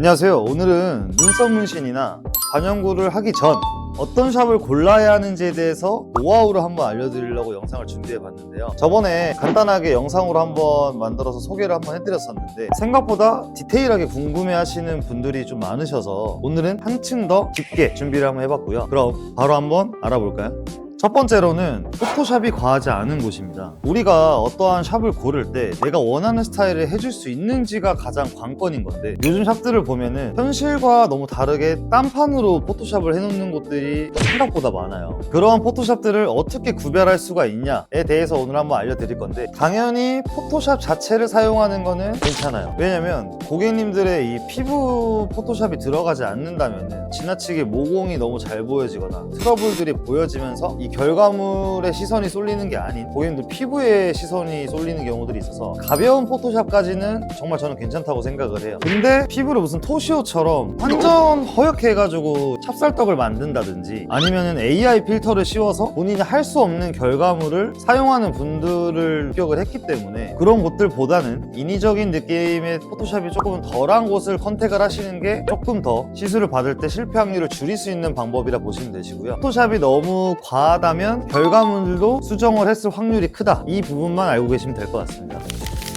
안녕하세요. 오늘은 눈썹 문신이나 반영구를 하기 전 어떤 샵을 골라야 하는지에 대해서 노하우를 한번 알려드리려고 영상을 준비해 봤는데요. 저번에 간단하게 영상으로 한번 만들어서 소개를 한번 해드렸었는데 생각보다 디테일하게 궁금해 하시는 분들이 좀 많으셔서 오늘은 한층 더 깊게 준비를 한번 해봤고요. 그럼 바로 한번 알아볼까요? 첫 번째로는 포토샵이 과하지 않은 곳입니다. 우리가 어떠한 샵을 고를 때 내가 원하는 스타일을 해줄 수 있는지가 가장 관건인 건데 요즘 샵들을 보면은 현실과 너무 다르게 딴판으로 포토샵을 해놓는 곳들이 생각보다 많아요. 그러한 포토샵들을 어떻게 구별할 수가 있냐에 대해서 오늘 한번 알려드릴 건데 당연히 포토샵 자체를 사용하는 거는 괜찮아요. 왜냐면 고객님들의 이 피부 포토샵이 들어가지 않는다면은 지나치게 모공이 너무 잘 보여지거나 트러블들이 보여지면서 이 결과물에 시선이 쏠리는 게 아닌 고객님들 피부에 시선이 쏠리는 경우들이 있어서 가벼운 포토샵까지는 정말 저는 괜찮다고 생각을 해요. 근데 피부를 무슨 토시오처럼 완전 허옇게 해가지고 찹쌀떡을 만든다든지 아니면은 AI 필터를 씌워서 본인이 할 수 없는 결과물을 사용하는 분들을 합격을 했기 때문에 그런 곳들보다는 인위적인 느낌의 포토샵이 조금 덜한 곳을 컨택을 하시는 게 조금 더 시술을 받을 때 실패 확률을 줄일 수 있는 방법이라 보시면 되시고요. 포토샵이 너무 과하다 면 결과물도 수정을 했을 확률이 크다. 이 부분만 알고 계시면 될 것 같습니다.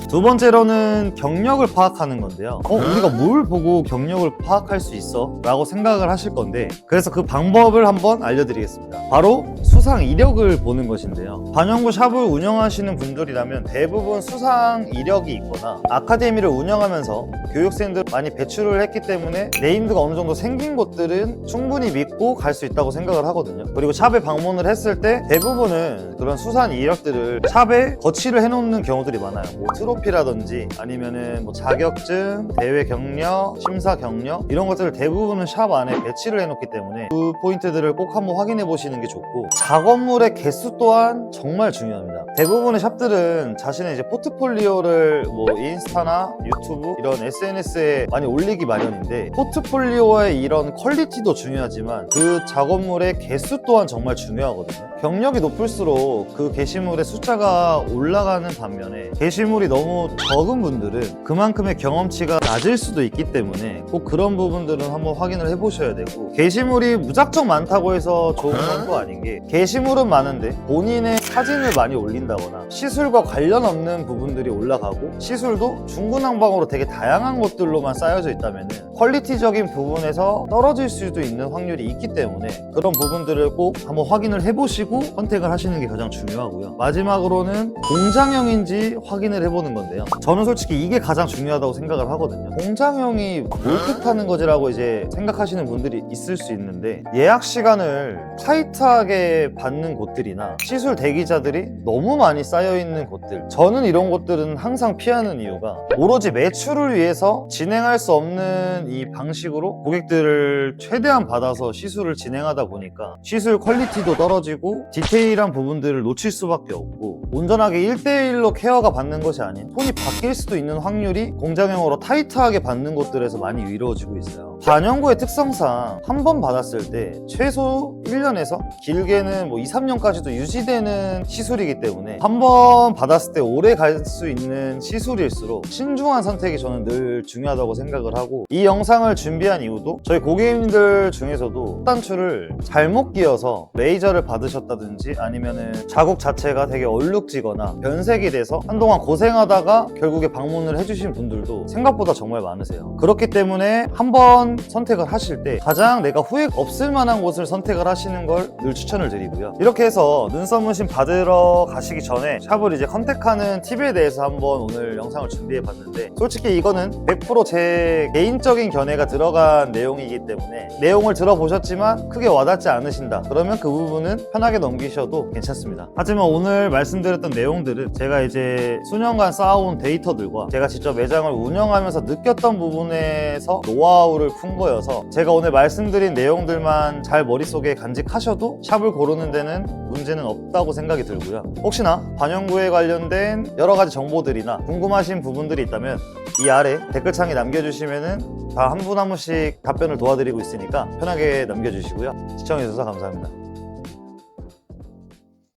두 번째로는 경력을 파악하는 건데요. 어, 우리가 뭘 보고 경력을 파악할 수 있어? 라고 생각을 하실 건데, 그래서 그 방법을 한번 알려드리겠습니다. 바로 수상 이력을 보는 것인데요. 반영구 샵을 운영하시는 분들이라면 대부분 수상 이력이 있거나 아카데미를 운영하면서 교육생들 많이 배출을 했기 때문에 네임드가 어느 정도 생긴 곳들은 충분히 믿고 갈 수 있다고 생각을 하거든요. 그리고 샵에 방문을 했을 때 대부분은 그런 수상 이력들을 샵에 거치를 해놓는 경우들이 많아요. 뭐 트로피라든지 아니면은 뭐 자격증, 대회 경력, 심사 경력 이런 것들을 대부분은 샵 안에 배치를 해놓기 때문에 그 포인트들을 꼭 한번 확인해 보시는 게 좋고 작업물의 개수 또한 정말 중요합니다. 대부분의 샵들은 자신의 이제 포트폴리오를 뭐 인스타나 유튜브 이런 SNS에 많이 올리기 마련인데 포트폴리오의 이런 퀄리티도 중요하지만 그 작업물의 개수 또한 정말 중요하거든요. 경력이 높을수록 그 게시물의 숫자가 올라가는 반면에 게시물이 너무 적은 분들은 그만큼의 경험치가 낮을 수도 있기 때문에 꼭 그런 부분들은 한번 확인을 해보셔야 되고 게시물이 무작정 많다고 해서 좋은 건또 아닌 게 게시물은 많은데 본인의 사진을 많이 올린다거나 시술과 관련 없는 부분들이 올라가고 시술도 중구난방으로 되게 다양한 것들로만 쌓여져 있다면 퀄리티적인 부분에서 떨어질 수도 있는 확률이 있기 때문에 그런 부분들을 꼭 한번 확인을 해보시고 선택을 하시는 게 가장 중요하고요. 마지막으로는 공장형인지 확인을 해보는 건데요. 저는 솔직히 이게 가장 중요하다고 생각을 하거든요. 공장형이 뭘 뜻하는 거지라고 이제 생각하시는 분들이 있을 수 있는데 예약 시간을 타이트하게 받는 곳들이나 시술 대기자들이 너무 많이 쌓여 있는 곳들 저는 이런 곳들은 항상 피하는 이유가 오로지 매출을 위해서 진행할 수 없는 이 방식으로 고객들을 최대한 받아서 시술을 진행하다 보니까 시술 퀄리티도 떨어지고 디테일한 부분들을 놓칠 수밖에 없고 온전하게 1대1로 케어가 받는 것이 아닌 톤이 바뀔 수도 있는 확률이 공장형으로 타이트하게 받는 곳들에서 많이 이루어지고 있어요. 반영구의 특성상 한 번 받았을 때 최소 1년에서 길게는 뭐 2, 3년까지도 유지되는 시술이기 때문에 한 번 받았을 때 오래 갈 수 있는 시술일수록 신중한 선택이 저는 늘 중요하다고 생각을 하고 이 영상을 준비한 이유도 저희 고객님들 중에서도 단추를 잘못 끼워서 레이저를 받으셨다든지 아니면은 자국 자체가 되게 얼룩지거나 변색이 돼서 한동안 고생하다가 결국에 방문을 해주신 분들도 생각보다 정말 많으세요. 그렇기 때문에 한번 선택을 하실 때 가장 내가 후회 없을 만한 곳을 선택을 하시는 걸 늘 추천을 드리고요. 이렇게 해서 눈썹 문신 받으러 가시기 전에 샵을 이제 컨택하는 팁에 대해서 한번 오늘 영상을 준비해 봤는데 솔직히 이거는 100%제 개인적인 견해가 들어간 내용이기 때문에 내용을 들어보셨지만 크게 와닿지 않으신다. 그러면 그 부분은 편하게 넘기셔도 괜찮습니다. 하지만 오늘 말씀드렸던 내용들은 제가 이제 수년간 쌓아온 데이터들과 제가 직접 매장을 운영하면서 느꼈던 부분에서 노하우를 푼 거여서 제가 오늘 말씀드린 내용들만 잘 머릿속에 간직하셔도 샵을 고르는 데는 문제는 없다고 생각이 들고요. 혹시나 반영구에 관련된 여러 가지 정보들이나 궁금하신 부분들이 있다면 이 아래 댓글창에 남겨주시면은 다한 분 한 분씩 답변을 도와드리고 있으니까 편하게 남겨주시고요. 시청해주셔서 감사합니다.